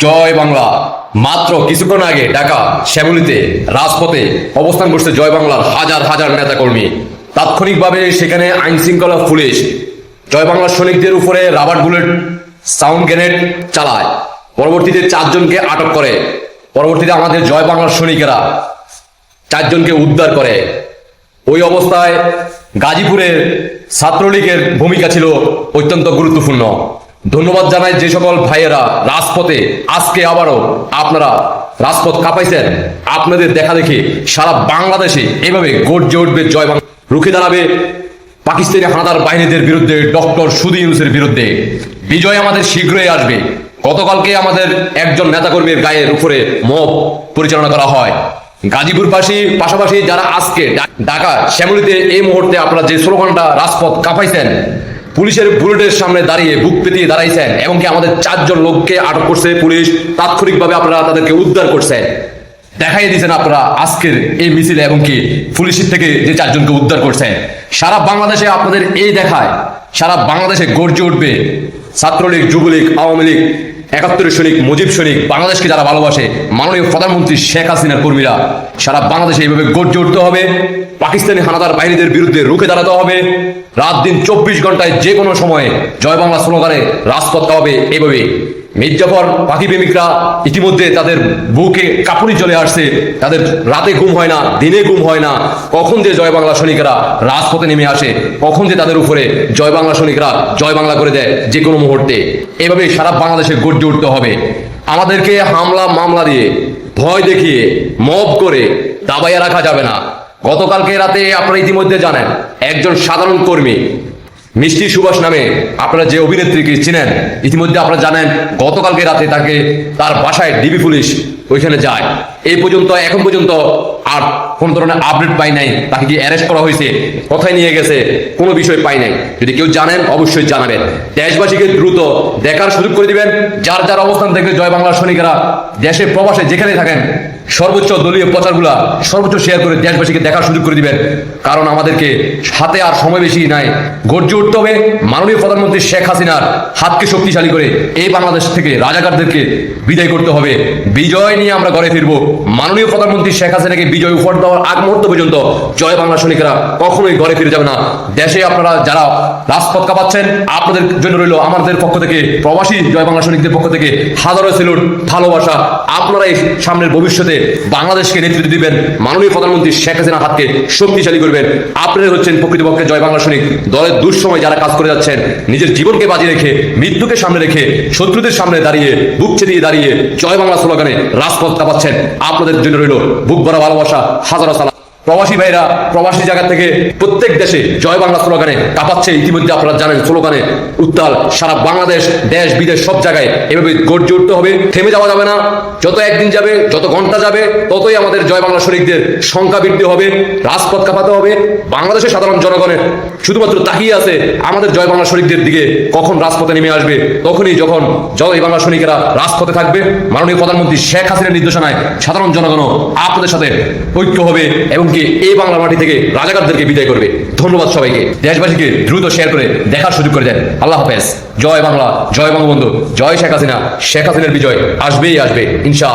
জয় বাংলা। মাত্র কিছুক্ষণ আগে ঢাকা, শ্যামলিতে, রাজপথে অবস্থান করছে জয় বাংলার হাজার হাজার নেতাকর্মী। তাৎক্ষণিকভাবে সেখানে আইন শৃঙ্খলা পুলিশ, জয় বাংলার সৈনিকদের উপরে রাবার বুলেট, সাউন্ড গ্রেনেড চালায়। পরবর্তীতে চারজনকে আটক করে। পরবর্তীতে আমাদের জয় বাংলার সৈনিকেরা চারজনকে উদ্ধার করে। ওই অবস্থায় গাজীপুরের ছাত্রলীগের ভূমিকা ছিল অত্যন্ত গুরুত্বপূর্ণ। ধন্যবাদ জানাই যে সকল ভাইয়েরা রাজপথে আজকে আবারও আপনারা রাজপথ কাঁপাইছেন। আপনাদের দেখা দেখি সারা বাংলাদেশে এভাবে গর্জে উঠবে জয় বাংলা। রুখে দাঁড়াবে পাকিস্তানি হানাদার বাহিনীদের বিরুদ্ধে, ডক্টর সুদি ইউনুসের বিরুদ্ধে। বিজয় আমাদের শীঘ্রই আসবে। গতকালকে আমাদের একজন নেতাকর্মীর গায়ের উপরে মব পরিচালনা করা হয়। গাজীপুর পাশি পাশাপাশি যারা আজকে ঢাকা শ্যামলিতে এই মুহূর্তে আপনারা যে স্লোগানটা রাজপথ কাঁপাইছেন পুলিশের বুলেটের সামনে দাঁড়িয়ে বুক পেতিয়ে দাঁড়াইছেন এবং কি আমাদের চারজন লোককে আটক করছে পুলিশ। তাৎক্ষণিকভাবে আপনারা তাদেরকে উদ্ধার করছেন। দেখাই দিয়েছেন আপনারা আজকের এই মিছিলে এবং কি পুলিশের থেকে যে চারজনকে উদ্ধার করছেন। সারা বাংলাদেশে আপনাদের এই দেখায়, সারা বাংলাদেশে গর্জে উঠবে ছাত্রলীগ, যুবলীগ, আওয়ামী লীগ একাত্তরের সৈনিক মুজিব সৈনিক বাংলাদেশকে যারা ভালোবাসে, মাননীয় প্রধানমন্ত্রী শেখ হাসিনার কর্মীরা, সারা বাংলাদেশে এইভাবে গর্জে উঠতে হবে, পাকিস্তানি হানাদার বাহিনীদের বিরুদ্ধে রুখে দাঁড়াতে হবে, রাত দিন চব্বিশ ঘন্টায় যে কোনো সময়ে জয় বাংলা স্লোগানে রাজপথ হবে এইভাবে মির্জাফর পাখি প্রেমিকরা ইতিমধ্যে তাদের বুকে কাপুরি চলে আসছে। তাদের রাতে ঘুম হয় না, দিনে ঘুম হয় না। কখন যে জয় বাংলা সৈনিকেরা রাজপথে নেমে আসে, কখন যে তাদের উপরে জয় বাংলা সৈনিকরা জয় বাংলা করে দেয় যে কোনো মুহূর্তে। এভাবে সারা বাংলাদেশে গর্জে উঠতে হবে। আমাদেরকে হামলা, মামলা দিয়ে ভয় দেখিয়ে, মব করে দাবাইয়া রাখা যাবে না। গতকালকে রাতে আপনারা ইতিমধ্যে জানেন, একজন সাধারণ কর্মী মিষ্টি সুভাষ নামে আপনারা যে অভিনেত্রীকে চিনেন, ইতিমধ্যে আপনারা জানেন গতকালকে রাতে তাকে তার বাসায় ডিবি পুলিশ ওইখানে যায়। এই পর্যন্ত, এখন পর্যন্ত আর কোন ধরনের আপডেট পাই নাই, তাকে কি অ্যারেস্ট করা হয়েছে, কোথায় নিয়ে গেছে, কোনো বিষয় পাই নাই। যদি কেউ জানেন, অবশ্যই জানাবেন। দেশবাসীকে দ্রুত দেখার সুযোগ করে দিবেন। যার যার অবস্থান থেকে জয় বাংলার সৈনিকেরা দেশে প্রবাসে যেখানে থাকেন, সর্বোচ্চ দলীয় প্রচারগুলা সর্বোচ্চ শেয়ার করে দেশবাসীকে দেখার সুযোগ করে দিবেন। কারণ আমাদেরকে হাতে আর সময় বেশি নাই। গর্জে উঠতে হবে। মাননীয় প্রধানমন্ত্রী শেখ হাসিনার হাতকে শক্তিশালী করে এই বাংলাদেশ থেকে রাজাকারদেরকে বিদায় করতে হবে। বিজয় নিয়ে আমরা ঘরে ফিরবো মাননীয় প্রধানমন্ত্রী শেখ হাসিনাকে বিজয় উপহার দেওয়ার আগ মুহূর্ত পর্যন্ত জয় বাংলা সৈনিকেরা কখনোই ঘরে ফিরে যাবে না। দেশে আপনারা যারা রাজপথ কাঁপাচ্ছেন, আপনাদের জন্য রইল আমাদের পক্ষ থেকে, প্রবাসী জয় বাংলা সৈনিকদের পক্ষ থেকে হাজারো সেলুট ভালোবাসা। আপনারা এই সামনের ভবিষ্যতে বাংলাদেশকে নেতৃত্ব দিবেন, মাননীয় প্রধানমন্ত্রী শেখ হাসিনার হাতকে শক্তিশালী করবেন। আপনারা হচ্ছেন প্রকৃতপক্ষে জয় বাংলা সৈনিক। দলের দুঃসময় যারা কাজ করে যাচ্ছেন, নিজের জীবনকে বাজি রেখে, মৃত্যুকে সামনে রেখে, শত্রুদের সামনে দাঁড়িয়ে, বুক দিয়ে দাঁড়িয়ে জয় বাংলা স্লোগানে রাজপথ কাঁপাচ্ছেন। আপনাদের জন্য রইল বুক ভরা ভালোবাসা হাজারো সালাম প্রবাসী ভাইরা প্রবাসী জায়গা থেকে প্রত্যেক দেশে জয় বাংলা স্লোগানে কাঁপাচ্ছে ইতিমধ্যে আপনারা জানেন স্লোগানে উত্তাল, সারা বাংলাদেশ, দেশ, বিদেশ সব জায়গায় এভাবে গর্জে উঠতে হবে। থেমে যাওয়া যাবে না। যত একদিন যাবে, যত ঘণ্টা যাবে, ততই আমাদের জয় বাংলা শরিকদের সংখ্যা বৃদ্ধি হবে, রাজপথ কাঁপাতে হবে। বাংলাদেশের সাধারণ জনগণের শুধুমাত্র তাকিয়ে আছে আমাদের জয় বাংলা শরিকদের দিকে কখন রাজপথে নেমে আসবে, তখনই যখন জয় বাংলা সৈনিকেরা রাজপথে থাকবে। মাননীয় প্রধানমন্ত্রী শেখ হাসিনার নির্দেশনায় সাধারণ জনগণ আপনাদের সাথে ঐক্য হবে এবং কি এই বাংলা মাটি থেকে রাজাকারদেরকে বিদায় করবে। ধন্যবাদ সবাইকে। দেশবাসীকে দ্রুত শেয়ার করে দেখার সুযোগ করে দেন। আল্লাহ হাফেজ। জয় বাংলা, জয় বঙ্গবন্ধু, জয় শেখ হাসিনা। শেখ হাসিনার বিজয় আসবেই আসবে, ইনশা